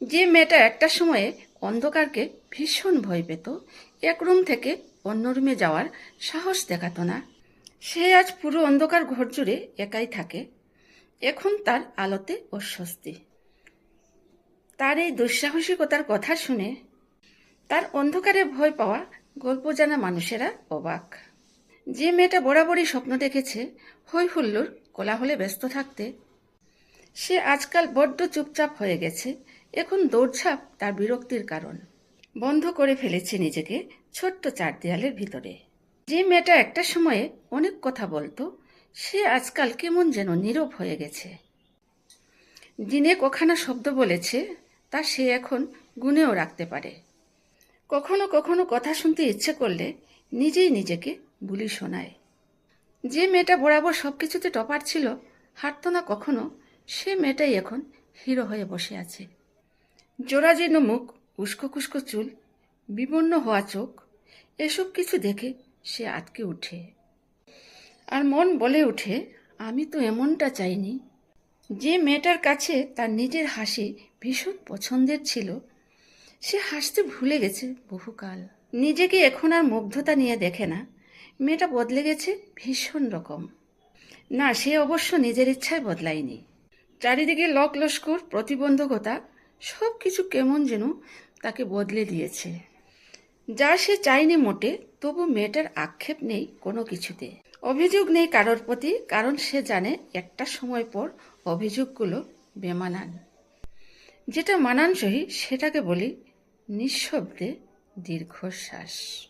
যে মেয়েটা একটা সময়ে অন্ধকারকে ভীষণ ভয় পেত, এক রুম থেকে অন্য রুমে যাওয়ার সাহস দেখাতো না। সে আজ পুরো অন্ধকার ঘর জুড়ে একাই থাকে। এখন তার আলোতে অস্বস্তি। তার এই দুঃসাহসিকতার কথা শুনে তার অন্ধকারে ভয় পাওয়া গল্প জানা মানুষেরা অবাক। যে মেয়েটা বরাবরই স্বপ্ন দেখেছে হই হুল্লোর কোলাহলে ব্যস্ত থাকতে, সে আজকাল বড্ড চুপচাপ হয়ে গেছে এখন দৌড়ঝাঁপ তার বিরক্তির কারণ। বন্ধ করে ফেলেছে নিজেকে ছোট্ট চার দেয়ালের ভিতরে। যে মেয়েটা একটা সময়ে অনেক কথা বলতো, সে আজকাল কেমন যেন নীরব হয়ে গেছে। দিনে কখানা শব্দ বলেছে, তা সে এখন গুনেও রাখতে পারে। কখনো কখনো কথা শুনতে ইচ্ছে করলে নিজেই নিজেকে বুলি শোনায়। যে মেয়েটা বরাবর সব কিছুতে টপার ছিল হারতো না কখনো, সে মেয়েটাই এখন হিরো হয়ে বসে আছে। জোড়াজীর্ণ মুখ, উস্কো খুস্কো চুল, বিবর্ণ হওয়া চোখ, এসব কিছু দেখে সে আটকে উঠে। আর মন বলে উঠে আমি তো এমনটা চাইনি। যে মেয়েটার কাছে তার নিজের হাসি ভীষণ পছন্দের ছিল, সে হাসতে ভুলে গেছে বহুকাল। নিজেকে এখন আর মুগ্ধতা নিয়ে দেখে না, মেয়েটা বদলে গেছে ভীষণ রকম। না, সে অবশ্য নিজের ইচ্ছায় বদলায়নি। চারিদিকে লক লস্কর, প্রতিবন্ধকতা সব কিছু কেমন যেন তাকে বদলে দিয়েছে। যা সে চাইনি মোটে, তবু মেয়েটার আক্ষেপ নেই কোনো কিছুতে। অভিযোগ নেই কারোর প্রতি, কারণ সে জানে একটা সময় পর অভিযোগগুলো বেমানান। যেটা মানানসই, সেটাকে বলি নিঃশব্দে দীর্ঘশ্বাস।